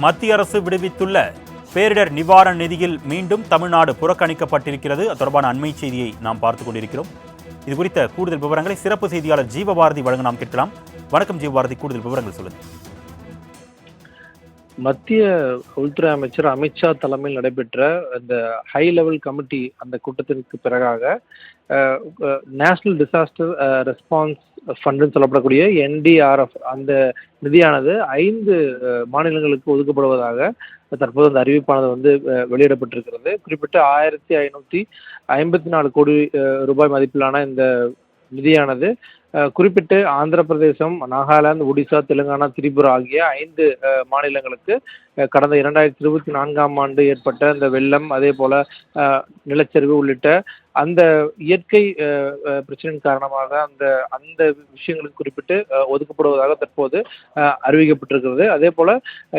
மத்திய அரசு விடுவித்துள்ள பேரிடர் நிவாரண நிதியில் மீண்டும் தமிழ்நாடு புறக்கணிக்கப்பட்டிருக்கிறது. அது தொடர்பான அண்மை செய்தியை நாம் பார்த்துக் கொண்டிருக்கிறோம். இது குறித்த கூடுதல் விவரங்களை சிறப்பு செய்தியாளர் ஜீவபாரதி வழங்க நாம் கேட்கலாம். வணக்கம் ஜீவபாரதி கூடுதல் விவரங்கள் சொல்லுங்கள். மத்திய உள்துறை அமைச்சர் அமித்ஷா தலைமையில் நடைபெற்ற அந்த ஹை லெவல் கமிட்டி அந்த கூட்டத்திற்கு பிறகாக நேஷனல் டிசாஸ்டர் ரெஸ்பான்ஸ் ஃபண்டுன்னு சொல்லப்படக்கூடிய என்டிஆர்எஃப் அந்த நிதியானது ஐந்து மாநிலங்களுக்கு ஒதுக்கப்படுவதாக தற்போது அந்த அறிவிப்பானது வந்து வெளியிடப்பட்டிருக்கிறது. குறிப்பிட்ட ஆயிரத்தி ஐநூற்றி ஐம்பத்தி நாலு கோடி ரூபாய் மதிப்பிலான இந்த நிதியானது குறிப்பிட்டு ஆந்திர பிரதேசம் நாகாலாந்து ஒடிசா தெலுங்கானா திரிபுரா ஆகிய ஐந்து மாநிலங்களுக்கு கடந்த இரண்டாயிரத்தி இருபத்தி நான்காம் ஆண்டு ஏற்பட்ட இந்த வெள்ளம் அதே போல நிலச்சரிவு உள்ளிட்ட அந்த இயற்கை பிரச்சனையின் காரணமாக அந்த அந்த விஷயங்களுக்கு குறிப்பிட்டு ஒதுக்கப்படுவதாக தற்போது அறிவிக்கப்பட்டிருக்கிறது. அதே போல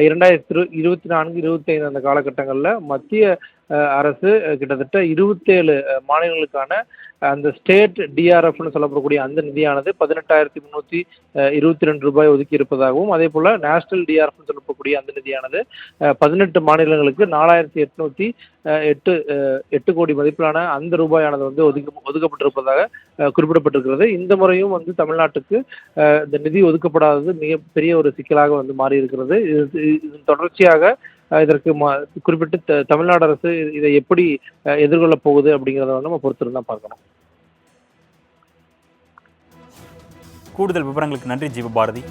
இரண்டாயிரத்தி இருபத்தி நான்கு இருபத்தி ஐந்து அந்த காலகட்டங்களில் மத்திய அரசு கிட்டத்தட்ட இருபத்தேழு மாநிலங்களுக்கான அந்த ஸ்டேட் டிஆர்எஃப்னு சொல்லப்படக்கூடிய அந்த நிதியானது பதினெட்டாயிரத்தி முந்நூற்றி இருபத்தி ரெண்டு ரூபாய் ஒதுக்கி இருப்பதாகவும் அதே போல் நேஷனல் டிஆர்எஃப்னு சொல்லப்படக்கூடிய அந்த நிதியானது பதினெட்டு மாநிலங்களுக்கு நாலாயிரத்தி எட்நூற்றி எட்டு எட்டு கோடி மதிப்பிலான அந்த ரூபாயானது வந்து ஒதுக்க ஒதுக்கப்பட்டிருப்பதாக குறிப்பிடப்பட்டிருக்கிறது. இந்த முறையும் வந்து தமிழ்நாட்டுக்கு இந்த நிதி ஒதுக்கப்படாதது மிகப்பெரிய ஒரு சிக்கலாக வந்து மாறி இருக்கிறது இது தொடர்ச்சியாக இதற்கு ம- குறிப்பிட்டு த- தமிழ்நாடு அரசு இதை எப்படி அஹ், எதிர்கொள்ளப் போகுது அப்படிங்கிறத வந்து நம்ம பொறுத்திருந்து தான் பார்க்கணும். கூடுதல் விவரங்களுக்கு நன்றி ஜீவபாரதி.